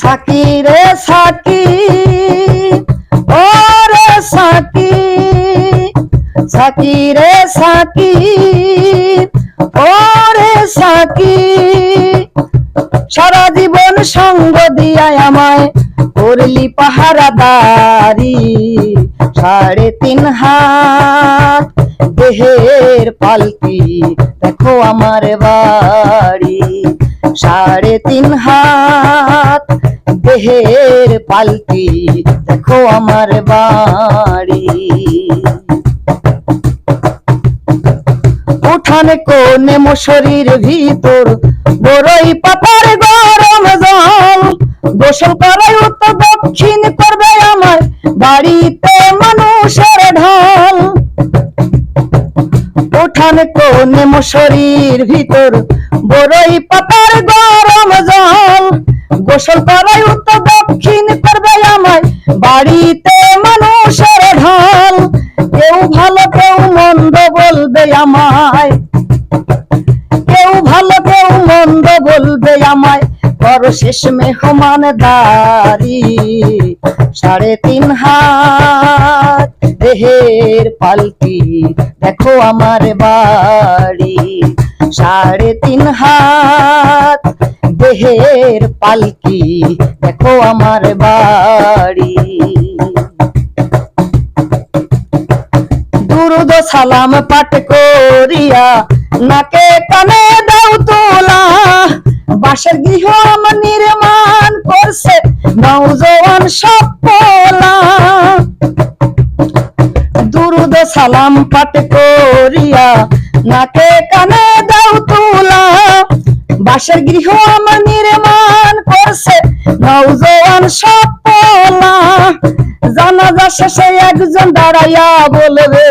Psaki রে সাকি ও রে সাকি সাকি রে সাকি ও রে সাকি। সারা জীবন সঙ্গ দিয়ায় আমায় করলি পাহারাদারি সাড়ে তিন হাত, দেহের পালকি দেখো আমার বাড়ি। সাড়ে তিন হাত। দেহের পালকি, দেখো আমার বাড়ি। উঠানে কোনে মশারির ভিতর বড়ই পাতার গরম জল। গোসল করাই উত্তর দক্ষিণ করবে আমার বাড়িতে মানুষের ঢল। উঠানে কোনে মশারির ভিতর, বড়ই পাতার গরম জল। গোসল করাই উত্তর দক্ষিণ করবে আমার বাড়িতে মানুষের ঢল। কেউ ভালো, কেউ মন্দ বলবে আমায়। কেউ ভালো, কেউ মন্দ বলবে আমায়। বড় শেষ মেহমান দারি সাড়ে তিন হাত। দেহের পালকি। দেখো আমার বাড়ি, সাড়ে তিন হাত দেহের পালকি। দেখো আমার বাড়ি। দুরুদ সালাম পাঠ করিয়া, নাকে কানে দাও তোলা। বাসের গৃহ নির্মাণ করছে নৌজওয়ান সব সালাম পাঠ করিয়া, নাকে কানে দাও তোলা। বাসের গৃহ আমার নির্মাণ করছে নৌজওয়ান সব পোলা জানাজা শেষে একজন দাঁড়াইয়া বলবে,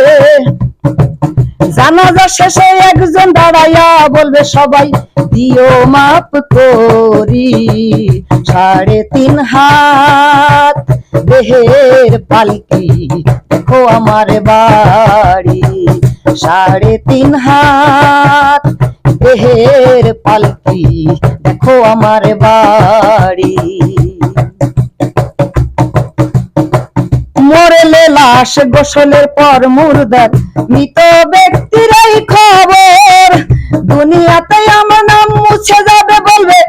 জানাজা শেষে একজন দাঁড়াইয়া বলবে, সবাই দিও মাপ করি। সাড়ে তিন হাত দেহের পালকি দেখো আমার বাড়ি। সাড়ে তিন হাত দেহের পালকি দেখো আমার বাড়ি। মরলে লাশ গোসলের পর মুর্দার মৃত ব্যক্তির এই খবর। দুনিয়াতে আমার নাম মুছে যাবে বলবে,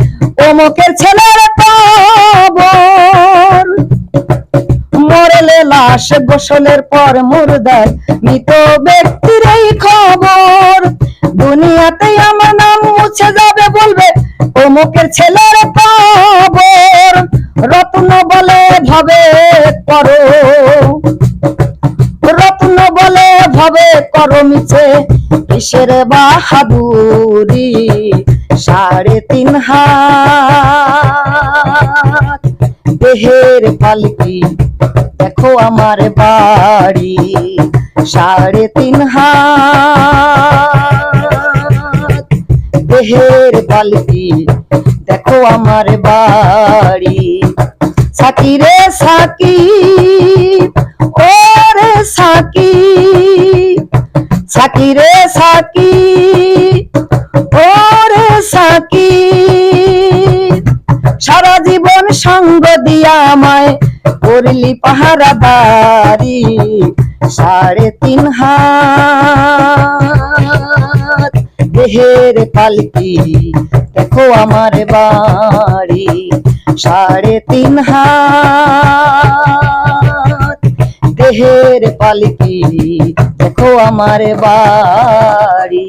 অমুকের ছেলের খবর লাশ গোসলের পর মুর্দার মৃত ব্যক্তির এই খবর। দুনিয়াতে আমার নাম মুছে যাবে বলবে অমুকের ছেলের খবর। রত্ন বলে ভাবে করো। রত্ন বলে ভাবে করো মিছে কিসের বাহাদুরি? সাড়ে তিন হাত দেহের পালকি দেখো আমার বাড়ি, সাড়ে তিন হাত। পালকি দেখো আমার বাড়ি। সাকি রে সাকি ও রে সাকি। সাকি রে সাকি ও রে সাকি। সারা জীবন সঙ্গ দিয়া আমায় করলি পাহারাদারি, সাড়ে তিন হাত। দেহের পালকি, দেখো আমার বাড়ি, সাড়ে তিন হাত। দেহের পালকি, দেখো আমার বাড়ি।